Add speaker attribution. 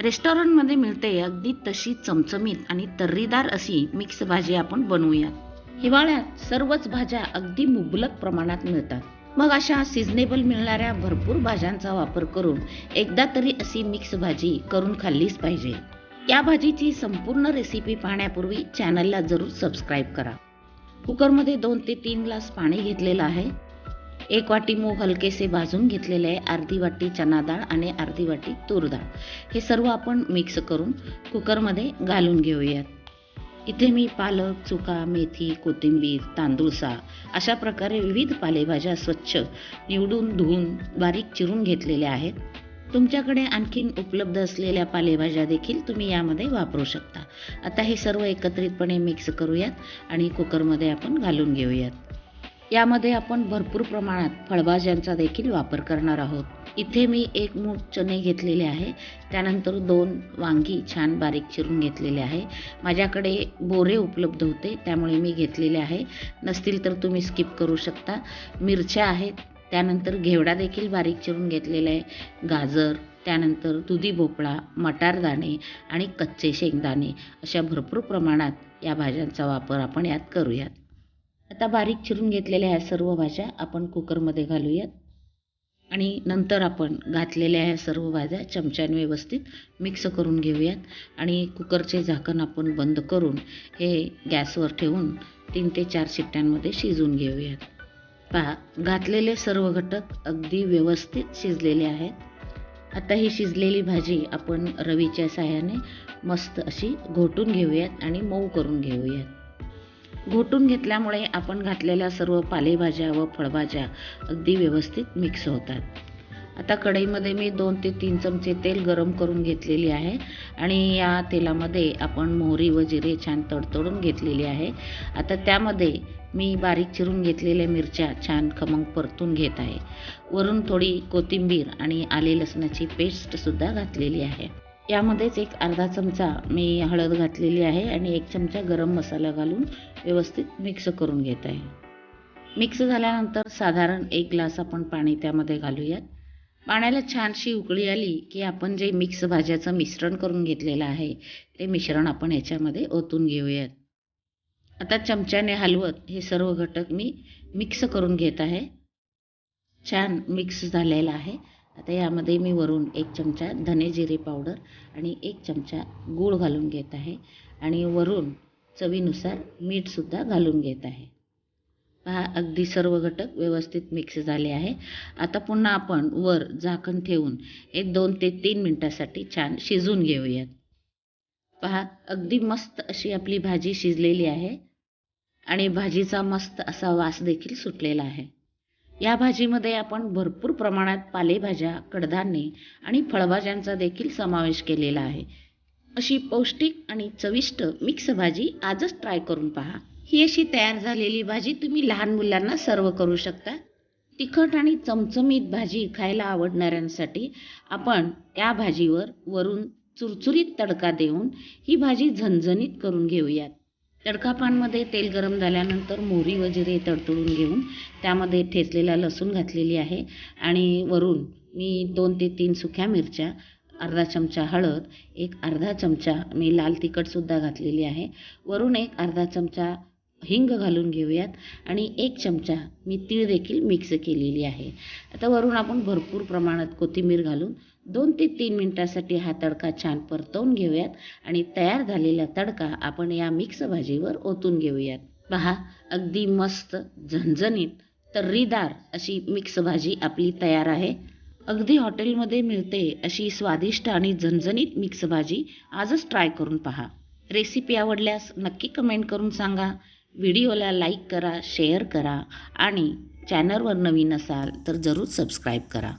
Speaker 1: रेस्टॉरंटमध्ये मिळते अगदी तशी चमचमीत आणि तर्रीदार अशी मिक्स भाजी आपण बनवूया. हिवाळ्यात सर्वच भाज्या अगदी मुबलक प्रमाणात मिळतात. मग अशा सिजनेबल मिळणाऱ्या भरपूर भाज्यांचा वापर करून एकदा तरी अशी मिक्स भाजी करून खाल्लीच पाहिजे. या भाजीची संपूर्ण रेसिपी पाहण्यापूर्वी चॅनलला जरूर सबस्क्राईब करा. कुकरमध्ये दोन ते तीन ग्लास पाणी घेतलेलं आहे. एक वाटी मूग हलकेसे भाजून घेतलेले आहे. अर्धी वाटी चना डाळ आणि अर्धी वाटी तूर डाळ. हे सर्व आपण मिक्स करून कुकरमध्ये घालून घेऊयात. इथे मी पालक चुका मेथी कोथिंबीर तांदूळसा अशा प्रकारे विविध पालेभाज्या स्वच्छ निवडून धुवून बारीक चिरून घेतलेल्या आहेत. तुमच्याकडे आणखीन उपलब्ध असलेल्या पालेभाज्या देखील तुम्ही यामध्ये वापरू शकता. आता हे सर्व एकत्रितपणे मिक्स करूयात आणि कुकरमध्ये आपण घालून घेऊयात. यामध्ये आपण भरपूर प्रमाणात फळभाज्यांचा देखील वापर करणार आहोत. इथे मी एक मूठ चणे घेतलेले आहे. त्यानंतर दोन वांगी छान बारीक चिरून घेतलेले आहे. माझ्याकडे बोरे उपलब्ध होते त्यामुळे मी घेतलेले आहे. नसतील तर तुम्ही स्किप करू शकता. मिरच्या आहेत त्यानंतर घेवडा देखील बारीक चिरून घेतलेला आहे. गाजर त्यानंतर दुधी भोपळा मटारदाणे आणि कच्चे शेंगदाणे अशा भरपूर प्रमाणात या भाज्यांचा वापर आपण यात करूयात. आता बारीक चिरून घेतलेल्या ह्या सर्व भाज्या आपण कुकरमध्ये घालूयात. आणि नंतर आपण घातलेल्या ह्या सर्व भाज्या चमच्याने व्यवस्थित मिक्स करून घेऊयात. आणि कुकरचे झाकण आपण बंद करून हे गॅसवर ठेवून तीन ते चार शिट्ट्यांमध्ये शिजवून घेऊयात. पहा घातलेले सर्व घटक अगदी व्यवस्थित शिजलेले आहेत. आता ही शिजलेली भाजी आपण रवीच्या साह्याने मस्त अशी घोटून घेऊयात आणि मऊ करून घेऊयात. घोटून घेतल्यामुळे आपण घातलेल्या सर्व पालेभाज्या व फळभाज्या अगदी व्यवस्थित मिक्स होतात. आता कढईमध्ये मी दोन ते तीन चमचे तेल गरम करून घेतलेली आहे आणि या तेलामध्ये आपण मोहरी व जिरे छान तडतडून घेतलेली आहे. आता त्यामध्ये मी बारीक चिरून घेतलेल्या मिरच्या छान खमंग परतून घेत आहे. वरून थोडी कोथिंबीर आणि आले लसणाची पेस्टसुद्धा घातलेली आहे. यामध्येच एक अर्धा चमचा मी हळद घातलेली आहे आणि एक चमचा गरम मसाला घालून व्यवस्थित मिक्स करून घेत आहे. मिक्स झाल्यानंतर साधारण एक ग्लास आपण पाणी त्यामध्ये घालूयात. पाण्याला छानशी उकळी आली की आपण जे मिक्स भाज्याचं मिश्रण करून घेतलेलं आहे ते मिश्रण आपण याच्यामध्ये ओतून घेऊयात. आता चमच्याने हलवत हे सर्व घटक मी मिक्स करून घेत आहे. छान मिक्स झालेलं आहे. आता यामध्ये मी वरून एक चमचा धने जिरे पावडर आणि एक चमचा गूळ घालून घेत आहे. आणि वरून चवीनुसार मीठसुद्धा घालून घेत आहे. पहा अगदी सर्व घटक व्यवस्थित मिक्स झाले आहे. आता पुन्हा आपण वर झाकण ठेवून एक दोन ते तीन मिनटासाठी छान शिजून घेऊयात. पहा अगदी मस्त अशी आपली भाजी शिजलेली आहे. आणि भाजीचा मस्त असा वास देखील सुटलेला आहे. या भाजीमध्ये आपण भरपूर प्रमाणात पालेभाज्या कडधान्ये आणि फळभाज्यांचा देखील समावेश केलेला आहे. अशी पौष्टिक आणि चविष्ट मिक्स भाजी आजच ट्राय करून पहा. ही अशी तयार झालेली भाजी तुम्ही लहान मुलांना सर्व करू शकता. तिखट आणि चमचमीत भाजी खायला आवडणाऱ्यांसाठी आपण या भाजीवर वरून चुरचुरीत तडका देऊन ही भाजी झणझणीत करून घेऊयात. तडकापानमध्ये तेल गरम झाल्यानंतर मोहरी वगैरे तडतडून घेऊन त्यामध्ये ठेचलेला लसूण घातलेली आहे. आणि वरून मी दोन ते तीन सुक्या मिरच्या अर्धा चमचा हळद एक अर्धा चमचा मी लाल तिखटसुद्धा घातलेली आहे. वरून एक अर्धा चमचा हिंग घालून घेऊयात आणि एक चमचा मी तीळ देखील मिक्स केलेली आहे. आता वरून आपण भरपूर प्रमाणात कोथिंबीर घालून दोन ते तीन मिनटासाठी हा तडका छान परतवून घेऊयात आणि तयार झालेला तडका आपण या मिक्स भाजीवर ओतून घेऊयात. पहा अगदी मस्त झणझणीत तर्रीदार अशी मिक्स भाजी आपली तयार आहे. अगदी हॉटेलमध्ये मिळते अशी स्वादिष्ट आणि झणझणीत मिक्स भाजी आजच ट्राय करून पहा. रेसिपी आवडल्यास नक्की कमेंट करून सांगा. व्हिडिओला लाईक करा शेअर करा आणि चॅनलवर नवीन असाल तर जरूर सबस्क्राईब करा.